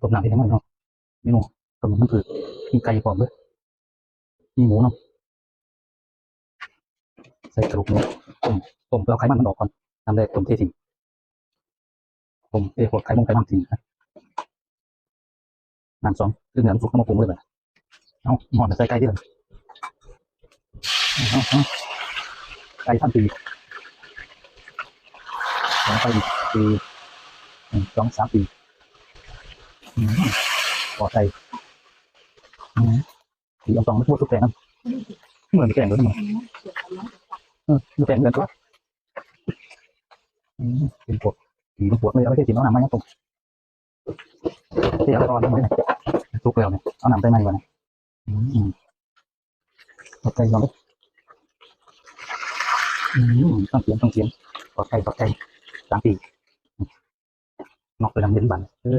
ต้มน้ำเองทั้งหมดเนาะเมนูต้มน้ำผืดมีไก่พร้อมด้วยมีหมูเนาะใส่กระดูกหมูต้มต้มเพื่อเอาไขมันมันออกก่อนน้ำแรกต้มเททิ้งต้มเทพวกไขมันไขมันทิ้งนะน้ำสองคือเหนือน้ำซุปเข้ามาปรุงเลยแบบเอาหมอนใส่ไก่ที่เลยเอาเอาไก่พันปีสองไปอีกปีสองสามปี ปอดใจอืมสีอองตองไม่พูดทุกแกงเหมือนแกงเลยมั้งเออดูแกงเงินตัวเป็นปวดผีมันปวดเลยเอาไปเทสีน้องน้ำมาเนี่ยตรงเสียไปก่อนทำไมเนี่ยทุกแล้วเนี่ยเอาหน้ำไปไหมก่อนนะอืมปอดใจลองดิอืมต้องเสียงต้องเสียงปอดใจปอดใจสามปีนอกไปทำเย็นบันเออ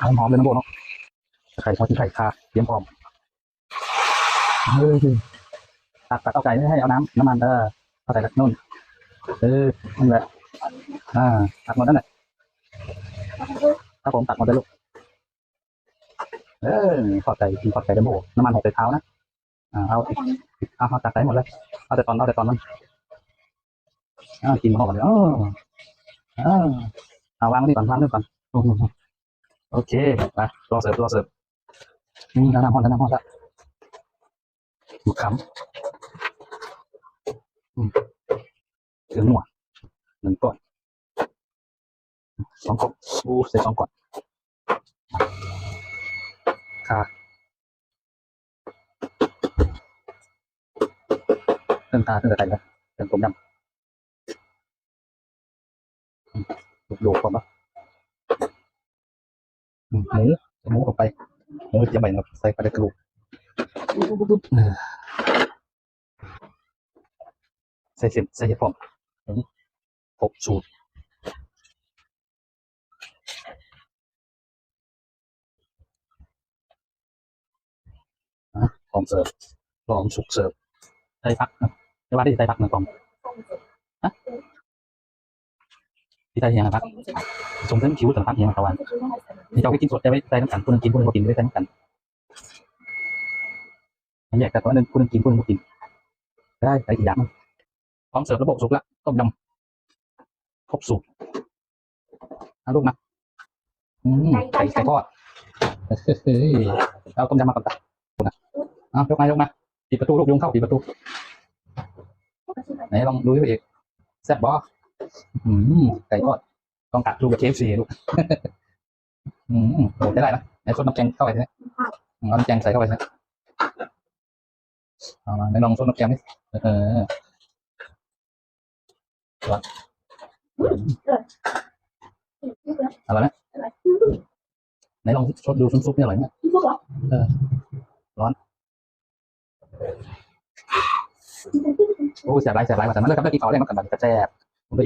หมดตัวกินเลยปรุงพร้อมๆเนาะนี่อืมแต่ถือว่าซุปถือว่าใหม่ปลอดใจหอมๆเลยนะโบเนาะไข่ทอดที่ไข่คาเตรียมพร้อมเฮ้ยตักตักเอาไก่ไม่ให้เอาน้ำน้ำมันเออเอาไก่ตักนู่นเออนั่นแหละอ่าตักหมดนั่นแหละถ้าผมตักหมดเลยลูกเออทอดไก่กินทอดไก่เดมโบน้ำมันหกใส่เท้านะอ่าเอาเอาเอาตักไก่หมดเลยเอาแต่ตอนเอาแต่ตอนมันอ่ากินหอมเลยอ๋ออ่าเอาวางไว้นี่ก่อนวางไว้ก่อนโอ้โห โอเคไปรอเสิร์ฟรอเสิร์ฟนี่น้ำน้ำหอมน้ำหอมละดูคำอืมเครื่องหนวดหนึ่งก่อนสองก่อนโอ้ใส่สองก่อนค่ะเครื่องตาเครื่องอะไรนะเครื่องต้มยำอืมโยกๆก่อนปะ หมูหมูออกไปหมูจะใส่ใส่ปลากระดูกใส่เสียบใส่เห็ดหอมอืมครบสูตรนะพร้อมเสิร์ฟพร้อมสุกเสิร์ฟใส่ผักนะไม่ว่าที่ใส่ผักนะกล่องที่ใส่เฮียนะครับส่งเส้นคิ้วแต่ละผักเฮียมาตะวันนี่เจ้าไปกินสดจะไปใส่น้ำกันคนหนึงกินคนหนึงบ่กินไม่ได้ใส่น้ำกันอันแยกแต่ตัวนึงคนหนึงกินคนหนึงบ่กิน ได้ใส่อีกอย่างหนึ่งพร้อมเสิร์ฟระบบสุกละต้มยำครบสูตรเอาลูกมาอืมไก่ไก่ทอดเฮ้ยเอาต้มยำมาก่อนตานะเอายกมายกมาปิดประตูลูกยุงเข้าปิดประตูไหนลองดูดิพี่เอกแซ่บบ่ อืมไก่ทอดต้องกัดลูกกับเคฟซีลูกอืมโอ้ได้ได้นะไหนซดน้ำแกงเข้าไปใช่ไหมเอาน้ำแกงใส่เข้าไปใช่ไหมเอามาไหนลองซดน้ำแกงดิเอออร่อยไหมไหนลองชดดูซุปซุปนี่อร่อยไหมเออร้อนโอ้เสียบไรเสียบไรมาแต่นั้นเลยครับเลิกกินข้าวได้มากันบัดกระแจบ ผมไ